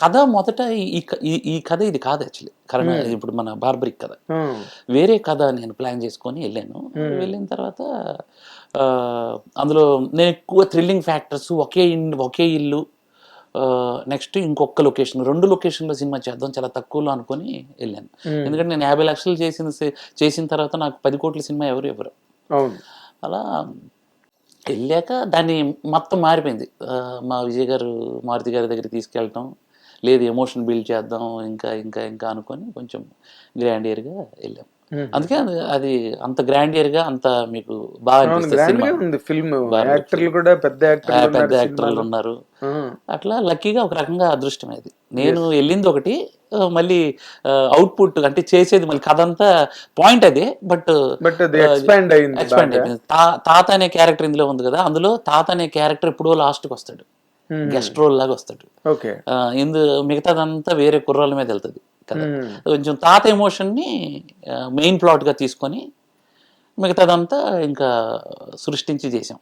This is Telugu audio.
కథ మొదట ఈ ఈ ఈ కథ ఇది కాదు యాక్చువల్లీ. కరణ. ఇప్పుడు మన బార్బరిక్ కథ. వేరే కథ నేను ప్లాన్ చేసుకొని వెళ్ళాను. వెళ్ళిన తర్వాత అందులో నేను ఎక్కువ థ్రిల్లింగ్ ఫ్యాక్టర్స్ ఒకే ఒకే ఇల్లు నెక్స్ట్ ఇంకొక లొకేషన్ రెండు లొకేషన్లో సినిమా చేద్దాం చాలా తక్కువలో అనుకొని వెళ్ళాను. ఎందుకంటే నేను యాభై లక్షలు చేసిన చేసిన తర్వాత నాకు పది కోట్ల సినిమా ఎవరు ఎవరు అలా వెళ్ళాక దాన్ని మొత్తం మారిపోయింది. మా విజయ్ గారు మారుతి గారి దగ్గర తీసుకెళ్ళటం లేదు ఎమోషన్ బిల్డ్ చేద్దాం ఇంకా ఇంకా ఇంకా అనుకొని కొంచెం గ్రాండియర్గా వెళ్ళాం. ఉమ్. అందుకే అది- అంత అంత మీకు బాగా గ్రాండ్ సినిమా. గా ఉంది ఫిల్మ్ బాగా యాక్టర్లు కూడా పెద్ద యాక్టర్లు పెద్ద ఉన్నారు యాక్టర్లు అట్లా లక్కీగా ఒక రకంగా అదృష్టం అది. నేను వెళ్ళింది ఒకటి మళ్ళీ అవుట్పుట్ అంటే చేసేది మళ్ళీ కథ అంతా పాయింట్ అదే బట్ ఎక్స్పాండ్ అయింది ఎక్స్పాండ్ తాత అనే క్యారెక్టర్ ఇందులో ఉంది కదా అందులో తాత అనే క్యారెక్టర్ ఎప్పుడో లాస్ట్కి వస్తాడు. గెస్ట్ రోల్ లాగా వస్తాడు. ఇందు మిగతాదంతా వేరే కుర్రాల మీద వెళ్తుంది కదా. కొంచెం తాత ఎమోషన్ని మెయిన్ ప్లాట్గా తీసుకొని మిగతాదంతా ఇంకా సృష్టించి చేసాం.